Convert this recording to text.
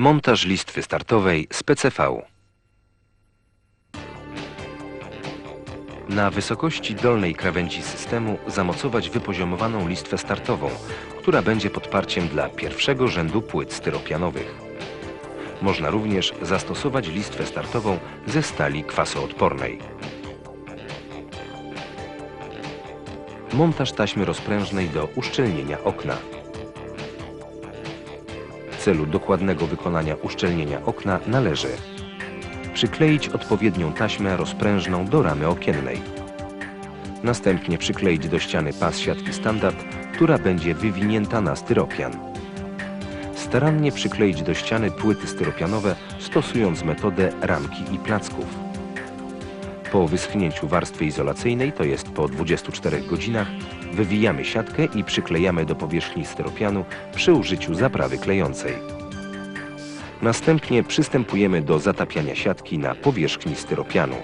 Montaż listwy startowej z PCV. Na wysokości dolnej krawędzi systemu zamocować wypoziomowaną listwę startową, która będzie podparciem dla pierwszego rzędu płyt styropianowych. Można również zastosować listwę startową ze stali kwasoodpornej. Montaż taśmy rozprężnej do uszczelnienia okna. W celu dokładnego wykonania uszczelnienia okna należy przykleić odpowiednią taśmę rozprężną do ramy okiennej. Następnie przykleić do ściany pas siatki standard, która będzie wywinięta na styropian. Starannie przykleić do ściany płyty styropianowe, stosując metodę ramki i placków. Po wyschnięciu warstwy izolacyjnej, to jest po 24 godzinach, wywijamy siatkę i przyklejamy do powierzchni styropianu przy użyciu zaprawy klejącej. Następnie przystępujemy do zatapiania siatki na powierzchni styropianu.